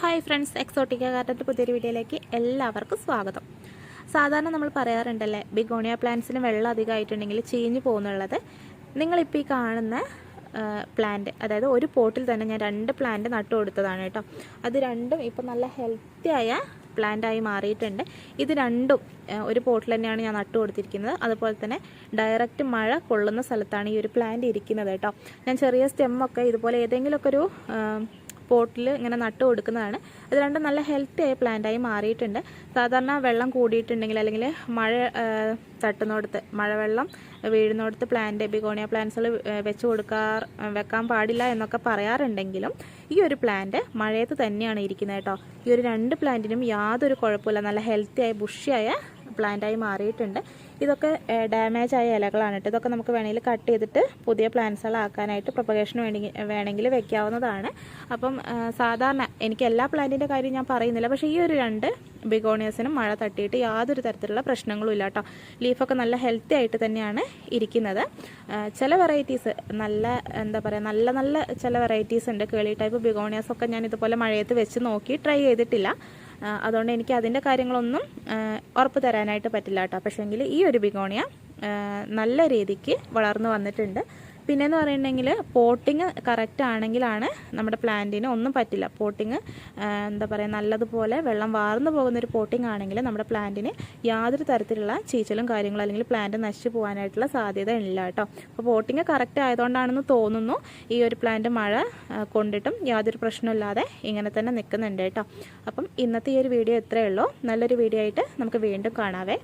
Hi friends Exotica ഗാർഡന്റെ പുതിയൊരു വീഡിയോയിലേക്ക് എല്ലാവർക്കും സ്വാഗതം. സാധാരണ നമ്മൾ പറയാറുണ്ടല്ലേ ബിഗോണിയ പ്ലാന്റ്സിന് വെള്ളം അധികമായിട്ടുണ്ടെങ്കിൽ ചീഞ്ഞു പോകുന്നുള്ളത്. നിങ്ങളിപ്പോൾ ഈ കാണുന്ന പ്ലാന്റ് അതായത് ഒരു പോട്ടിൽ തന്നെ ഞാൻ രണ്ട് പ്ലാന്റ് നട്ടു കൊടുത്തതാണ് കേട്ടോ. അത് രണ്ടും ഇപ്പോൾ നല്ല ഹെൽത്തി ആയ പ്ലാന്റായി മാറിയിട്ടുണ്ട്. ഇത് രണ്ടും ഒരു പോട്ടിൽ തന്നെയാണ് ഞാൻ നട്ടു കൊടുത്തിരിക്കുന്നത്. അതുപോലെ തന്നെ ഡയറക്റ്റ് മഴ കൊള്ളുന്ന സ്ഥലത്താണ് ഈ ഒരു പ്ലാന്റ് ഇരിക്കുന്നത് കേട്ടോ. ഞാൻ ചെറിയ സ്റ്റെമ്മൊക്കെ ഇതുപോലെ ഏതെങ്കിലുമൊക്കെ ഒരു പോട്ടിൽ ഇങ്ങനെ നട്ട് കൊടുക്കുന്നതാണ്. അത് രണ്ടും നല്ല ഹെൽത്തി ആയ പ്ലാന്റായി മാറിയിട്ടുണ്ട്. സാധാരണ വെള്ളം കൂടിയിട്ടുണ്ടെങ്കിൽ അല്ലെങ്കിൽ മഴ തട്ടുന്നോടത്ത് മഴവെള്ളം വീഴുന്നോടത്ത് പ്ലാന്റ് ബിഗോണിയ പ്ലാന്റ്സുകൾ വെച്ച് കൊടുക്കാർ വെക്കാൻ പാടില്ല എന്നൊക്കെ പറയാറുണ്ടെങ്കിലും ഈ ഒരു പ്ലാന്റ് മഴയത്ത് തന്നെയാണ് ഇരിക്കുന്നത് കേട്ടോ. ഈ ഒരു രണ്ട് പ്ലാന്റിനും യാതൊരു കുഴപ്പമില്ല നല്ല ഹെൽത്തി ആയ ബുഷിയായ പ്ലാന്റായി മാറിയിട്ടുണ്ട്. ഇതൊക്കെ ഡാമേജ് ആയ ഇലകളാണ് കേട്ടോ. ഇതൊക്കെ നമുക്ക് വേണമെങ്കിൽ കട്ട് ചെയ്തിട്ട് പുതിയ പ്ലാന്റ്സുകളാക്കാനായിട്ട് പ്രൊപ്പഗേഷന് വേണ്ടി വേണമെങ്കിൽ വെക്കാവുന്നതാണ്. അപ്പം സാധാരണ എനിക്ക് എല്ലാ പ്ലാന്റിന്റെ കാര്യം ഞാൻ പറയുന്നില്ല. പക്ഷേ ഈ ഒരു രണ്ട് ബിഗോണിയസിനും മഴ തട്ടിയിട്ട് യാതൊരു തരത്തിലുള്ള പ്രശ്നങ്ങളും ഇല്ല കേട്ടോ. ലീഫൊക്കെ നല്ല ഹെൽത്തി ആയിട്ട് തന്നെയാണ് ഇരിക്കുന്നത്. ചില വെറൈറ്റീസ് നല്ല എന്താ പറയുക നല്ല നല്ല ചില വെറൈറ്റീസ് ഉണ്ട്. കേളി ടൈപ്പ് ബിഗോണിയസൊക്കെ ഞാൻ ഇതുപോലെ മഴയത്ത് വെച്ച് നോക്കി ട്രൈ ചെയ്തിട്ടില്ല. അതുകൊണ്ട് എനിക്ക് അതിന്റെ കാര്യങ്ങളൊന്നും ഉറപ്പ് തരാനായിട്ട് പറ്റില്ല കേട്ടോ. പക്ഷേങ്കിൽ ഈ ഒരു ബിഗോണിയ നല്ല രീതിക്ക് വളർന്നു വന്നിട്ടുണ്ട്. പിന്നെന്ന് പറയുന്നുണ്ടെങ്കിൽ പോട്ടിങ് കറക്റ്റ് ആണെങ്കിലാണ് നമ്മുടെ പ്ലാന്റിന് ഒന്നും പറ്റില്ല. പോട്ടിങ് എന്താ പറയുക നല്ലതുപോലെ വെള്ളം വാർന്നു പോകുന്ന ഒരു പോട്ടിങ് ആണെങ്കിൽ നമ്മുടെ പ്ലാന്റിന് യാതൊരു തരത്തിലുള്ള ചീച്ചലും കാര്യങ്ങളും അല്ലെങ്കിൽ പ്ലാന്റ് നശിച്ചു പോകാനായിട്ടുള്ള സാധ്യത ഇല്ല കേട്ടോ അപ്പോൾ പോട്ടിങ് കറക്റ്റ് ആയതുകൊണ്ടാണെന്ന് തോന്നുന്നു ഈ ഒരു പ്ലാന്റ് മഴ കൊണ്ടിട്ടും യാതൊരു പ്രശ്നമില്ലാതെ ഇങ്ങനെ തന്നെ നിൽക്കുന്നുണ്ട് കേട്ടോ അപ്പം ഇന്നത്തെ ഈ ഒരു വീഡിയോ എത്രയേ ഉള്ളൂ. നല്ലൊരു വീഡിയോ ആയിട്ട് നമുക്ക് വീണ്ടും കാണാവേ.